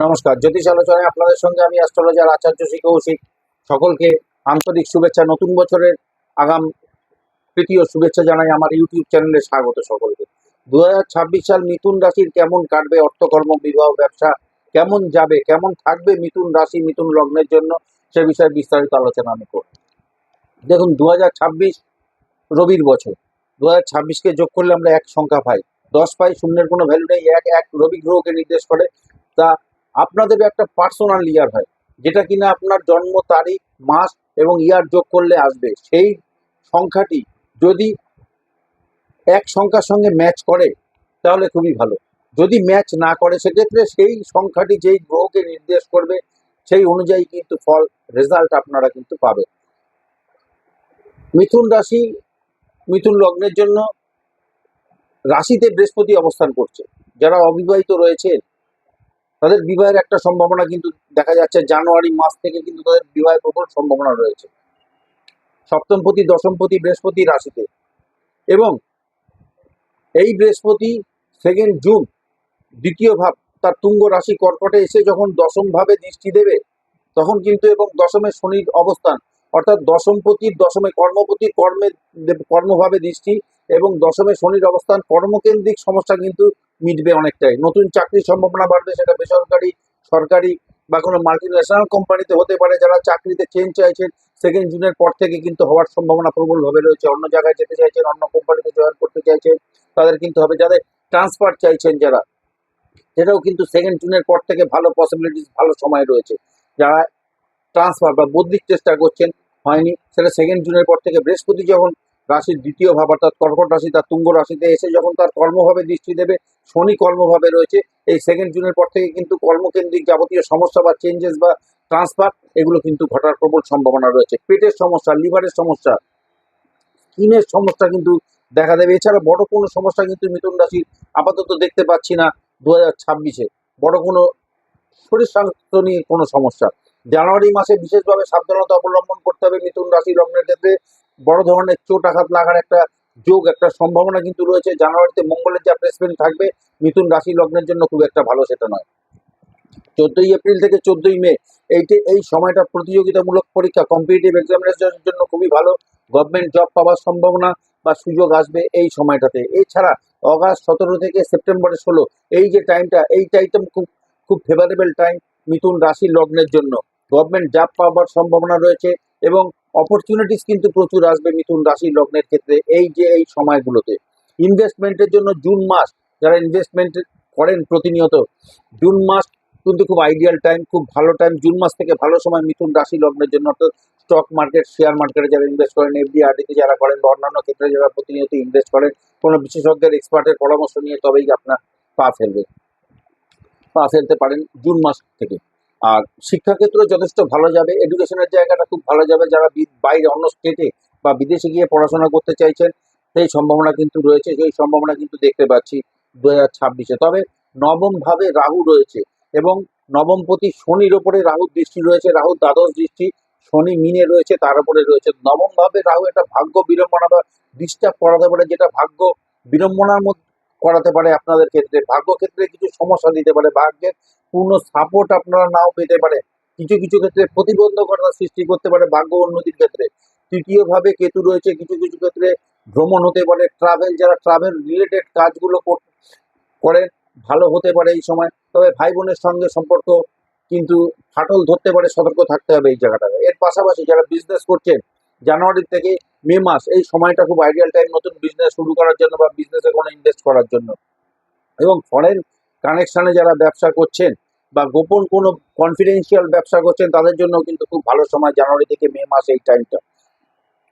নমস্কার, জ্যোতিষ আলোচনায় আপনাদের সঙ্গে আমি অ্যাস্ট্রোলজার আচার্য শ্রী কৌশিক সকলকে আন্তরিক শুভেচ্ছা, নতুন বছরের আগাম তৃতীয় শুভেচ্ছা জানাই আমার ইউটিউব চ্যানেলে স্বাগত সকলকে। দু হাজার ছাব্বিশ সাল মিথুন রাশির কেমন কাটবে, অর্থকর্ম, বিবাহ, ব্যবসা, কেমন যাবে, কেমন থাকবে মিথুন রাশি, মিথুন লগ্নের জন্য, সে বিষয়ে বিস্তারিত আলোচনা আমি করব। দেখুন দু হাজার ছাব্বিশ রবির বছর দু হাজার ছাব্বিশকে যোগ করলে আমরা এক সংখ্যা পাই। দশ পাই শূন্যের কোনো ভ্যালু নেই, এক এক রবি গ্রহকে নির্দেশ করে তা আপনাদের একটা পার্সোনাল ইয়ার হয়, যেটা কিনা আপনার জন্ম তারিখ, মাস এবং ইয়ার যোগ করলে আসবে। সেই সংখ্যাটি যদি এক সংখ্যার সঙ্গে ম্যাচ করে, তাহলে খুবই ভালো। যদি ম্যাচ না করে, সেক্ষেত্রে সেই সংখ্যাটি যেই গ্রহকে নির্দেশ করবে, সেই অনুযায়ী কিন্তু ফল রেজাল্ট আপনারা কিন্তু পাবে মিথুন রাশি, মিথুন লগ্নের জন্য রাশিতে বৃহস্পতি অবস্থান করছে। যারা অবিবাহিত রয়েছে তাদের বিবাহের একটা সম্ভাবনা কিন্তু দেখা যাচ্ছে, জানুয়ারি মাস থেকে কিন্তু তাদের বিবাহের প্রবল সম্ভাবনা রয়েছে। সপ্তমপতি দশমপতি বৃহস্পতি রাশিতে। এবং এই বৃহস্পতি সেকেন্ড জুন, দ্বিতীয় ভাব, তার তুঙ্গ রাশি কর্কটে এসে যখন দশম ভাবে দৃষ্টি দেবে, তখন কিন্তু এবং দশমে শনির অবস্থান, অর্থাৎ দশমপতির দশমে কর্মপতির কর্মের কর্মভাবে দৃষ্টি এবং দশমে শনির অবস্থান, কর্মকেন্দ্রিক সমস্যা কিন্তু মিটবে অনেকটাই। নতুন চাকরির সম্ভাবনা বাড়বে, সেটা বেসরকারি, সরকারি বা কোনো মাল্টি ন্যাশনাল কোম্পানিতে হতে পারে, যারা চাকরিতে চেঞ্জ চাইছেন সেকেন্ড জুনের পর থেকে কিন্তু হওয়ার সম্ভাবনা প্রবলভাবে রয়েছে। অন্য জায়গায় যেতে চাইছেন, অন্য কোম্পানিতে জয়েন করতে চাইছেন, তাদের কিন্তু হবে যাদের ট্রান্সফার চাইছেন যারা, সেটাও কিন্তু সেকেন্ড জুনের পর থেকে ভালো পসিবিলিটিস ভালো সময় রয়েছে। যারা ট্রান্সফার বা বদলির চেষ্টা করছেন, হয়নি, সেটা সেকেন্ড জুনের পর থেকে বৃহস্পতি যখন রাশির দ্বিতীয় ভাব, অর্থাৎ কর্কট রাশি, তার তুঙ্গ রাশিতে এসে যখন তার কর্মভাবে দৃষ্টি দেবে, শনি কর্মভাবে রয়েছে। এই সেকেন্ড জুনের পর থেকে কিন্তু কর্মকেন্দ্রিক যাবতীয় সমস্যা বা চেঞ্জেস বা ট্রান্সফার এগুলো কিন্তু ঘটার প্রবল সম্ভাবনা রয়েছে। পেটের সমস্যা, লিভারের সমস্যা, স্কিনের সমস্যা কিন্তু দেখা দেবে। এছাড়া বড় কোনো সমস্যা কিন্তু মিথুন রাশির আপাতত দেখতে পাচ্ছি না দু হাজার ছাব্বিশে। বড় কোনো শরীর স্বাস্থ্য নিয়ে কোনো সমস্যা। জানুয়ারি মাসে বিশেষভাবে সাবধানতা অবলম্বন করতে হবে মিথুন রাশি লগ্নের ক্ষেত্রে। বড় ধরনের চোট আঘাত লাগার একটা যোগ, একটা সম্ভাবনা কিন্তু রয়েছে। জানুয়ারিতে মঙ্গলের যা প্লেসমেন্ট থাকবে, মিথুন রাশি লগ্নের জন্য খুব একটা ভালো সেটা নয়। চোদ্দই এপ্রিল থেকে চোদ্দই মে, এইটি, এই সময়টা প্রতিযোগিতামূলক পরীক্ষা কম্পিটিটিভ এক্সামিনেশনের জন্য খুবই ভালো। গভর্নমেন্ট জব পাওয়ার সম্ভাবনা বা সুযোগ আসবে এই সময়টাতে। এছাড়া অগাস্ট সতেরো থেকে সেপ্টেম্বরের ষোলো, এই যে টাইমটা এই টাইমটা খুব খুব ফেভারেবল টাইম মিথুন রাশি লগ্নের জন্য। গভর্নমেন্ট জব পাওয়ার সম্ভাবনা রয়েছে এবং অপরচুনিটিস কিন্তু প্রচুর আসবে মিথুন রাশি লগ্নের ক্ষেত্রে এই যে এই সময়গুলোতে। ইনভেস্টমেন্টের জন্য জুন মাস যারা ইনভেস্টমেন্ট করেন প্রতিনিয়ত জুন মাস কিন্তু খুব আইডিয়াল টাইম খুব ভালো টাইম জুন মাস থেকে ভালো সময় মিথুন রাশি লগ্নের জন্য, অর্থাৎ স্টক মার্কেট শেয়ার মার্কেটে যারা ইনভেস্ট করেন এফডি আরডিতে যারা করেন বা অন্যান্য ক্ষেত্রে যারা প্রতিনিয়ত ইনভেস্ট করেন, কোনো বিশেষজ্ঞের এক্সপার্টের পরামর্শ নিয়ে তবেই আপনার পা ফেলবে, পা ফেলতে পারেন জুন মাস থেকে। আর শিক্ষাক্ষেত্র যথেষ্ট ভালো যাবে। এডুকেশনের জায়গাটা খুব ভালো যাবে। যারা বাইরে অন্য স্টেটে বা বিদেশে গিয়ে পড়াশোনা করতে চাইছেন, সেই সম্ভাবনা কিন্তু রয়েছে। সেই সম্ভাবনা কিন্তু দেখতে পাচ্ছি দু হাজার ছাব্বিশে। তবে নবম ভাবে রাহু রয়েছে এবং নবমপতি শনির ওপরে রাহুর দৃষ্টি রয়েছে। রাহুর দ্বাদশ দৃষ্টি শনি মিনে রয়েছে, তার উপরে রয়েছে। নবম ভাবে রাহু একটা ভাগ্য বিড়ম্বনা বা ডিস্টার্ব করাতে পারে যেটা ভাগ্য বিড়ম্বনার মধ্যে করাতে পারে আপনাদের ক্ষেত্রে, ভাগ্য ক্ষেত্রে কিছু সমস্যা দিতে পারে, ভাগ্যের পূর্ণ সাপোর্ট আপনারা নাও পেতে পারে। কিছু কিছু ক্ষেত্রে প্রতিবন্ধকতা সৃষ্টি করতে পারে ভাগ্য উন্নতির ক্ষেত্রে। তৃতীয়ভাবে কেতু রয়েছে, কিছু কিছু ক্ষেত্রে ভ্রমণ হতে পারে ট্রাভেল যারা ট্রাভেল রিলেটেড কাজগুলো কর- ভালো হতে পারে এই সময়। তবে ভাই বোনের সঙ্গে সম্পর্ক কিন্তু ফাটল ধরতে পারে, সতর্ক থাকতে হবে এই জায়গাটাতে এর পাশাপাশি যারা বিজনেস করছেন জানুয়ারি থেকে মে মাস, এই সময়টা খুব আইডিয়াল টাইম নতুন বিজনেস শুরু করার জন্য বা বিজনেসে কোনো ইনভেস্ট করার জন্য। এবং ফরেন কানেকশানে যারা ব্যবসা করছেন বা গোপন কোনো কনফিডেন্সিয়াল ব্যবসা করছেন, তাদের জন্য কিন্তু খুব ভালো সময় জানুয়ারি থেকে মে মাস এই টাইমটা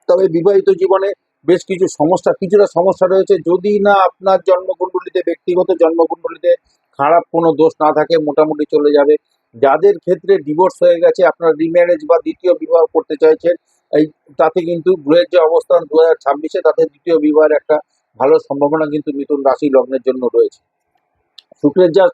তবে বিবাহিত জীবনে বেশ কিছু সমস্যা, কিছুটা সমস্যা রয়েছে। যদি না আপনার জন্মকুণ্ডলিতে, ব্যক্তিগত জন্মকুণ্ডলিতে খারাপ কোনো দোষ না থাকে, মোটামুটি চলে যাবে। যাদের ক্ষেত্রে ডিভোর্স হয়ে গেছে, আপনার রিম্যারেজ বা দ্বিতীয় বিবাহ করতে চাইছেন এই তাতে কিন্তু গ্রহের যে অবস্থান দু হাজার ছাব্বিশে, তাতে দ্বিতীয় বিবাহের একটা ভালো সম্ভাবনা কিন্তু মিথুন রাশি লগ্নের জন্য রয়েছে। শুক্রের যা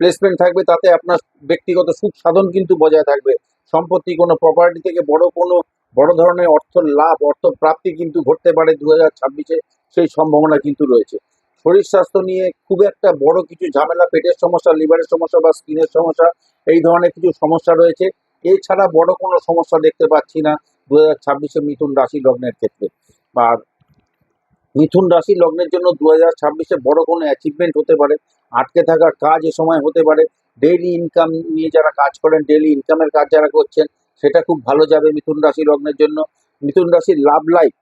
প্লেসমেন্ট থাকবে, তাতে আপনার ব্যক্তিগত সুখ সাধন কিন্তু বজায় থাকবে। সম্পত্তি কোনো প্রপার্টি থেকে বড় কোনো, বড় ধরনের অর্থ লাভ, অর্থ প্রাপ্তি কিন্তু ঘটতে পারে দু হাজার ছাব্বিশে, সেই সম্ভাবনা কিন্তু রয়েছে। শরীর স্বাস্থ্য নিয়ে খুব একটা বড় কিছু ঝামেলা, পেটের সমস্যা, লিভারের সমস্যা বা স্কিনের সমস্যা, এই ধরনের কিছু সমস্যা রয়েছে। এছাড়া বড় কোনো সমস্যা দেখতে পাচ্ছি না। দু হাজার ছাব্বিশে মিথুন রাশি লগ্নের ক্ষেত্রে। আর মিথুন রাশি লগ্নের জন্য দু হাজার ছাব্বিশে বড় কোনো অ্যাচিভমেন্ট হতে পারে। আটকে থাকা কাজ এ সময় হতে পারে। ডেইলি ইনকাম নিয়ে যারা কাজ করেন ডেইলি ইনকামের কাজ যারা করছেন, সেটা খুব ভালো যাবে মিথুন রাশি লগ্নের জন্য। মিথুন রাশির লাভ লাইফ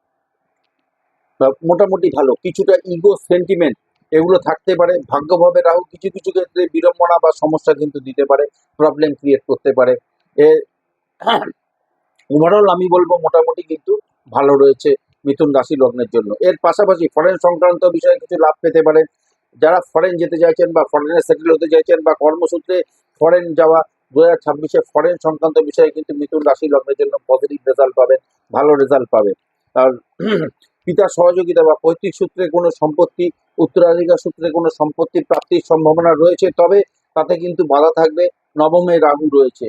মোটামুটি ভালো। কিছুটা ইগো সেন্টিমেন্ট এগুলো থাকতে পারে। ভাগ্যভাবে রাহু কিছু কিছু ক্ষেত্রে বিড়ম্বনা বা সমস্যা কিন্তু দিতে পারে। প্রবলেম ক্রিয়েট করতে পারে। এ ওভারঅল আমি বলব মোটামুটি কিন্তু ভালো রয়েছে মিথুন রাশি লগ্নের জন্য। এর পাশাপাশি ফরেন সংক্রান্ত বিষয়ে কিছু লাভ পেতে পারেন। যারা ফরেন যেতে চাইছেন বা ফরেনে সেটেল হতে চাইছেন বা কর্মসূত্রে ফরেন যাওয়া, দু হাজার ছাব্বিশে ফরেন সংক্রান্ত বিষয়ে কিন্তু মিথুন রাশি লগ্নের জন্য পজিটিভ রেজাল্ট পাবেন, ভালো রেজাল্ট পাবেন। আর পিতার সহযোগিতা বা পৈতৃক সূত্রে কোনো সম্পত্তি, উত্তরাধিকার সূত্রে কোনো সম্পত্তি প্রাপ্তির সম্ভাবনা রয়েছে, তবে তাতে কিন্তু বাধা থাকবে। নবমে রাহু রয়েছে।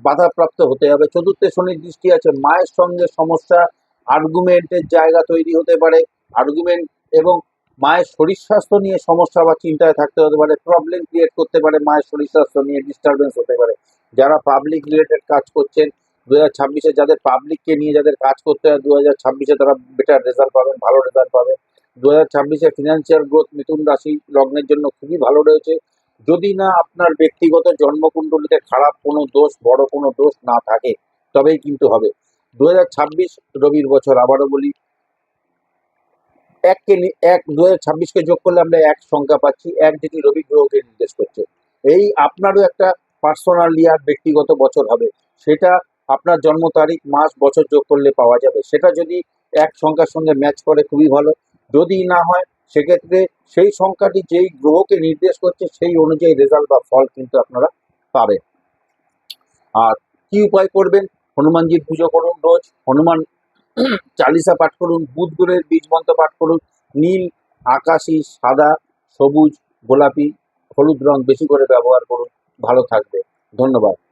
বাধাপ্রাপ্ত হতে হবে। চতুর্থে শনির দৃষ্টি আছে, মায়ের সঙ্গে সমস্যা আর্গুমেন্টের জায়গা তৈরি হতে পারে। আর্গুমেন্ট এবং মায়ের শরীর স্বাস্থ্য নিয়ে সমস্যা বা চিন্তায় থাকতে হতে পারে। প্রবলেম ক্রিয়েট করতে পারে, মায়ের শরীর স্বাস্থ্য নিয়ে ডিস্টারবেন্স হতে পারে। যারা পাবলিক রিলেটেড কাজ করছেন দু হাজার ছাব্বিশে যাদের পাবলিককে নিয়ে যাদের কাজ করতে হয় দু হাজার ছাব্বিশে তারা বেটার রেজাল্ট পাবেন, ভালো রেজাল্ট পাবেন। দু হাজার ছাব্বিশে ফিনান্সিয়াল গ্রোথ মিথুন রাশি লগ্নের জন্য খুবই ভালো রয়েছে। যদি না আপনার ব্যক্তিগত জন্মকুণ্ডলিতে খারাপ কোনো দোষ, বড় কোনো দোষ না থাকে, তবেই কিন্তু হবে। দু হাজার ছাব্বিশ রবির বছর আবারও বলি, এককে এক দু হাজার ছাব্বিশকে যোগ করলে আমরা এক সংখ্যা পাচ্ছি, এক যেটি রবি গ্রহকে নির্দেশ করছে। এই আপনারও একটা পার্সোনাল ইয়ার, ব্যক্তিগত বছর হবে। সেটা আপনার জন্ম তারিখ, মাস, বছর যোগ করলে পাওয়া যাবে। সেটা যদি এক সংখ্যার সঙ্গে ম্যাচ করে, খুবই ভালো। যদি না হয় সেক্ষেত্রে সেই সংখ্যাটি যেই গ্রহকে নির্দেশ করছে, সেই অনুযায়ী রেজাল্ট বা ফল কিন্তু আপনারা পাবেন। আর কি উপায় করবেন? হনুমানজির পুজো করুন রোজ। হনুমান চালিসা পাঠ করুন বুধ গ্রহের বীজ মন্ত্র পাঠ করুন। নীল, আকাশি, সাদা, সবুজ, গোলাপি, হলুদ রং বেশি করে ব্যবহার করুন। ভালো থাকবে। ধন্যবাদ।